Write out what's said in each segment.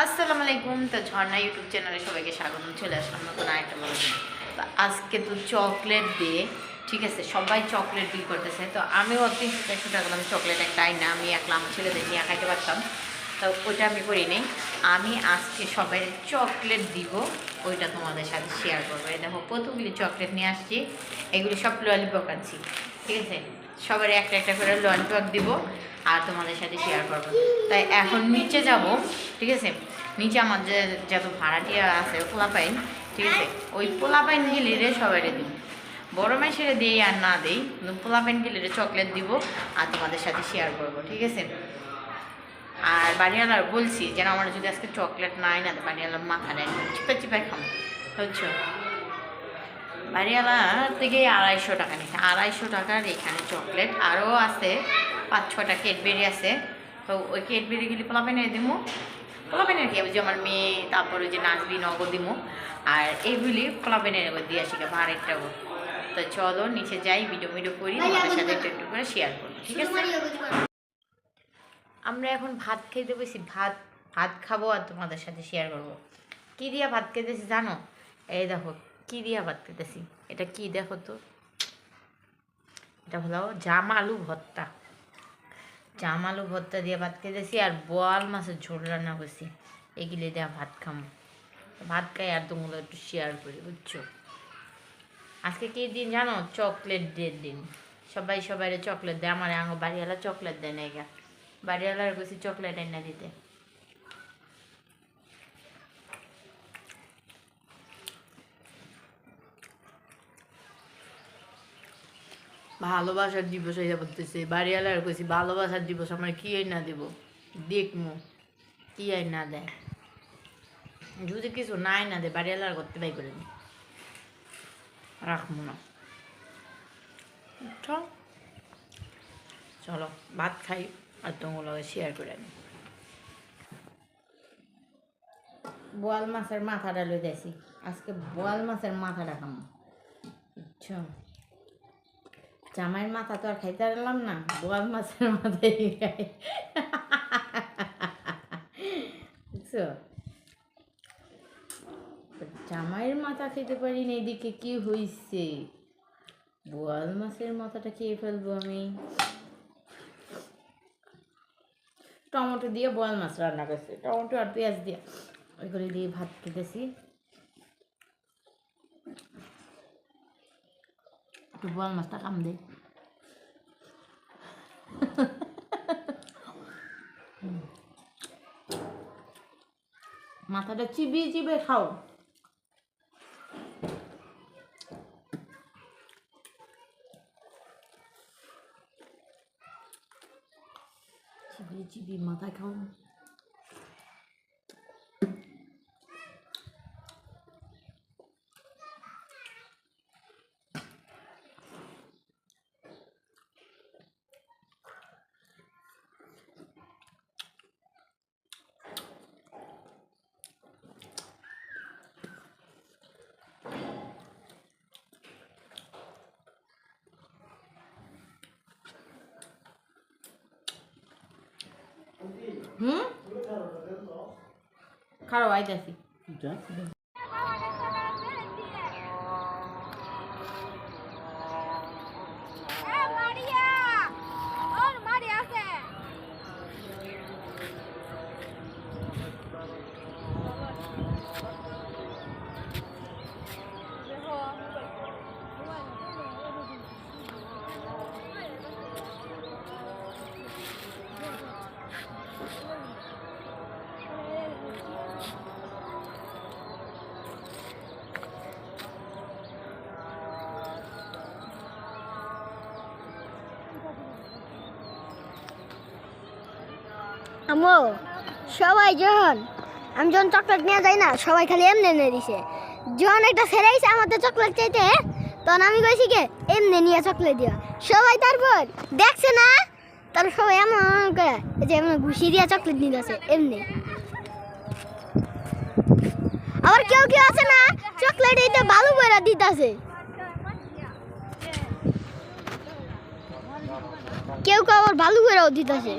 আসসালামু আলাইকুম, তো ঝর্ণা ইউটিউব চ্যানেলে সবাইকে স্বাগত চলে আসলাম নতুন আরেকটা বড় দিন। তো আজকে তো চকলেট দিয়ে ঠিক আছে? সবাই চকলেট বিল করতেছে, তো আমিও তিনশো চারশো টাকা চকলেট একটা আইনা আমি একলা আমার ছেলেদের নিয়ে খাইতে পারতাম। তো ওইটা আমি করি নেই। আমি আজকে সবাই চকলেট দিব, ওইটা তোমাদের সাথে শেয়ার করব। এই দেখো কতগুলি চকলেট নিয়ে আসছি, এগুলি সব ললিপপ আনছি, ঠিক আছে? সবার একটা একটা করে ললিপপ দিব আর তোমাদের সাথে শেয়ার করব। তাই এখন নিচে যাব, ঠিক আছে? নিচে আমার যে যত ভাড়াটিয়া আছে, পোলাপাইন, ঠিক আছে? ওই পোলাপাইন গিলিরে সবাই দিব বড় মাসের দিই আর না দিই, কিন্তু পোলাপাইন গিলিরে চকলেট দিব আর তোমাদের সাথে শেয়ার করব, ঠিক আছে? আর বাড়িওয়ালার বলছি, যেন আমার যদি আজকে চকলেট নাই না বাড়িওয়ালার মাথা নেয়, চিপা চিপাই খাম বুঝছ? বাড়িওয়ালা থেকে আড়াইশো টাকা নিচ্ছে আড়াইশো টাকার এখানে চকলেট। আরও আছে পাঁচ ছটা কেটবেরি আছে। তো ওই কেটবেরিগুলি পোলাপেন দিব পোলাপেন আর কি যে আমার মেয়ে তারপরে যে নাচবি নগদ দিব আর এইগুলি পোলাপেনের দিয়ে আসি ভাড়েরটা তো চলো নিচে যাই ভিডিও ভিডিও করি তোমাদের সাথে একটু একটু করে শেয়ার করব ঠিক আছে? আমরা এখন ভাত খেতে বসি। ভাত ভাত খাব আর তোমাদের সাথে শেয়ার করব। কী দিয়া ভাত খেতেছি জানো? এই দেখো কী দিয়া ভাত এটা কি দেখো তো? এটা হলো জাম আলু ভর্তা। জাম আলু ভর্তা দিয়ে ভাত খেতেছি আর বোয়াল মাছের ঝোল রান্না করছি। এগুলি দিয়ে ভাত খামো। ভাত খাই আর তোমরা একটু শেয়ার করি, বুঝছ? আজকে কি দিন জানো? চকলেট ডের দিন। সবাই সবাই চকলেট দেয়, আমার বাড়িওয়ালা চকলেট দেয় না গা বাড়িওয়ালার কইছি চকলেট এনে দিতে। ভালোবাসার দিবস হয়ে বলতেছে বাড়িওয়ালার কইছি ভালোবাসার দিবস, আমার কি না দিব? দেখমু, কি আই না দেয়? যদি কিছু নাই না দেয় বাড়িওয়ালার করতে বাই করে দিই রাখব না। চলো। ভাত খাই আর তোমার লগে শেয়ার করে নিই বোয়াল মাছের মাথাটা লই যাইছি আজকে বোয়াল মাছের মাথাটা খাম। বুঝছ জামাইয়ের মাথা তো আর খাইতে পারলাম না, বোয়াল মাছের মাথায় জামাইয়ের মাথা খেতে পারি না, এদিকে কি হইছে? বোয়াল মাছের মাথাটা খেয়ে ফেলব আমি। টমেটো দিয়ে বয়াল মাছ রান্না করছি, টমেটো আর পেঁয়াজ দিয়ে। ওইগুলি দিয়ে ভাত খেতেছি। একটু বয়াল মাছটা কাম দে মাথাটা চিবিয়ে চিবিয়ে খাও চিবিয়ে চিবিয়ে মাথায় খাও হুম খারো আইতাছি Eh, María! আমো সবাই যখন আমি যখন চকলেট নিয়ে যাই না, সবাই খালি এমনি এনে দিছে। যখন একটা ছেড়ে আইছে আমাদের চকলেট চাইতে, তখন আমি কইছি কে, এমনি নিয়ে চকলেট দিয়া সবাই তারপর দেখছে না তার সবাই এমন করে যে এমন ঘুষি দিয়া চকলেট নিতে আছে এমনি। আবার কেউ কেউ আছে না চকলেট এইটা ভালো করে দিতেছে। কেউ কেউ আবার ভালো করেও দিতেছে।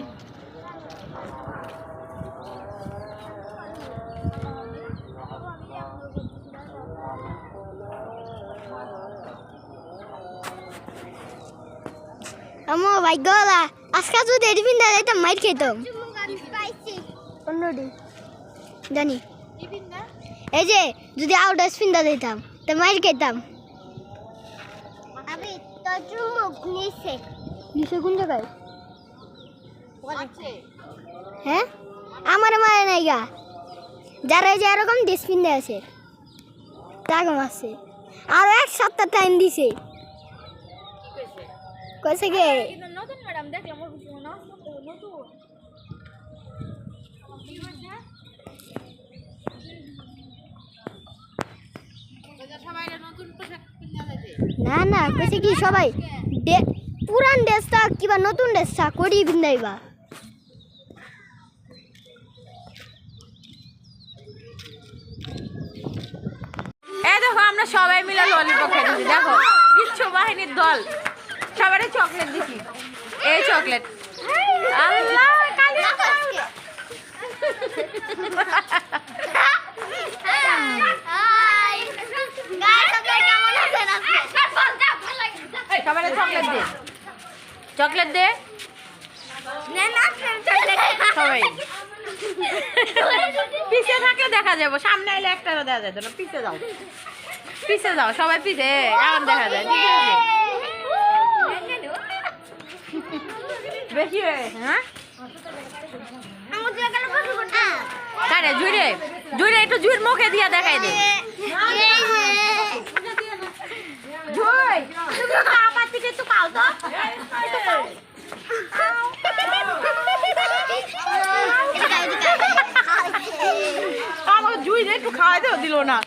আমো ভাই গলা আজকে যদি এটি পিন্দা যাইতাম মাইর খেতাম। অন্যটি? জানি। এই যে যদি আউটার পিন্দা দিতাম তো মাইর খেতাম। আমি তো চুমুক নিছে। নিছে কোন জায়গায়? হ্যাঁ? আমার মারে নাই গা। যারা যে এরকম ডিসপিন আছে তাকে মারছে আরও এক সপ্তাহ টাইম দিছে। কইছে কে নতুন ম্যাডাম দেখলাম ওর নতুন সবাই নতুন পোশাক কিনে যাইতে না না কইছে কি সবাই ডে- পুরান ড্রেসটা কিবা নতুন ড্রেসটা করি পিন্দাইবা এই দেখো আমরা সবাই মিলে ললিপপ খেতেছি দেখো বিশ্ব বাহিনীর দল। সবারই চকলেট দিছি এই চকলেট আল্লাহ চকলেট দে। চকলেট দে। সবাই। পিছে থাকলে দেখা যাব। সামনে এলে একটারও দেখা যেত না। পিছে যাও পিছে যাও সবাই পিছে এমন দেখা যায়। ঠিক আছে। বেশি হয়ে কারে, জুড়ে জুড়ে একটু জুড় মুখে দিয়া দেখাই দে। আমার থেকে একটু খাও তো। দিয়ে একটু খাওয়াই দেও, দিল না।